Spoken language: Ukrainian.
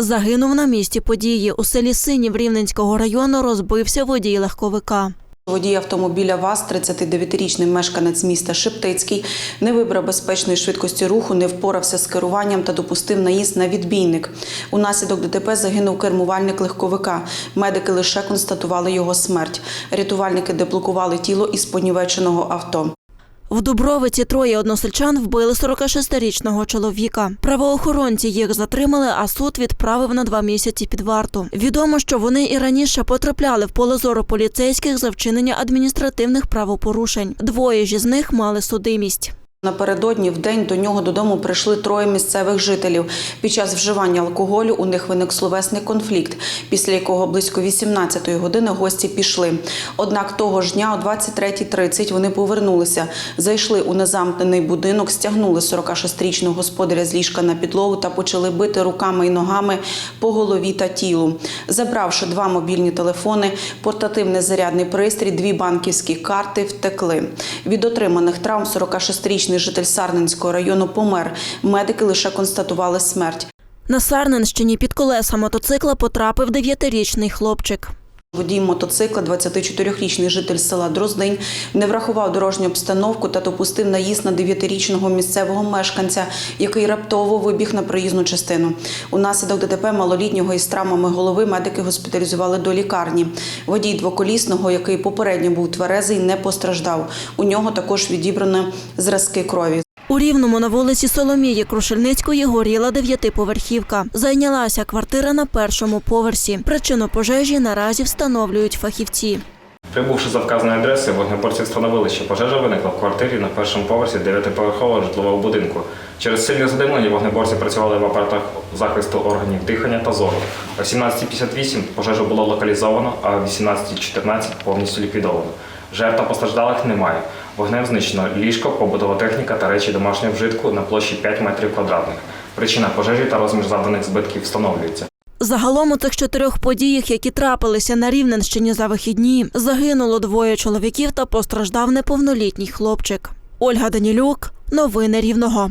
Загинув на місці події. У селі Синів Рівненського району розбився водій легковика. Водій автомобіля ВАЗ, 39-річний мешканець міста Шептицький, не вибрав безпечної швидкості руху, не впорався з керуванням та допустив наїзд на відбійник. Унаслідок ДТП загинув кермувальник легковика. Медики лише констатували його смерть. Рятувальники деблокували тіло із понівеченого авто. В Дубровиці троє односельчан вбили 46-річного чоловіка. Правоохоронці їх затримали, а суд відправив на два місяці під варту. Відомо, що вони і раніше потрапляли в поле зору поліцейських за вчинення адміністративних правопорушень. Двоє ж із них мали судимість. Напередодні в день до нього додому прийшли троє місцевих жителів. Під час вживання алкоголю у них виник словесний конфлікт, після якого близько 18-ї години гості пішли. Однак того ж дня о 23.30 вони повернулися, зайшли у незамкнений будинок, стягнули 46-річного господаря з ліжка на підлогу та почали бити руками і ногами по голові та тілу. Забравши два мобільні телефони, портативний зарядний пристрій, дві банківські карти, втекли. Від отриманих травм 46-річний житель Сарненського району помер. Медики лише констатували смерть. На Сарненщині під колеса мотоцикла потрапив 9-річний хлопчик. Водій мотоцикла, 24-річний житель села Дроздинь, не врахував дорожню обстановку та допустив наїзд на 9-річного місцевого мешканця, який раптово вибіг на проїзну частину. Унаслідок ДТП малолітнього із травмами голови медики госпіталізували до лікарні. Водій двоколісного, який попередньо був тверезий, не постраждав. У нього також відібрано зразки крові. Рівному на вулиці Соломії Крушельницької горіла дев'ятиповерхівка. Зайнялася квартира на першому поверсі. Причину пожежі наразі встановлюють фахівці. Прибувши за вказаною адресою, вогнеборці встановили, що пожежа виникла в квартирі на першому поверсі 9-поверхового житлового будинку. Через сильне задимлення вогнеборці працювали в апаратах захисту органів дихання та зору. О 17.58 пожежу було локалізовано, а о 18.14 повністю ліквідовано. Жертв постраждалих немає. Вогнем знищено ліжко, побутова техніка та речі домашнього вжитку на площі 5 метрів квадратних. Причина пожежі та розмір завданих збитків встановлюється. Загалом у цих чотирьох подіях, які трапилися на Рівненщині за вихідні, загинуло двоє чоловіків та постраждав неповнолітній хлопчик. Ольга Данілюк, новини Рівного.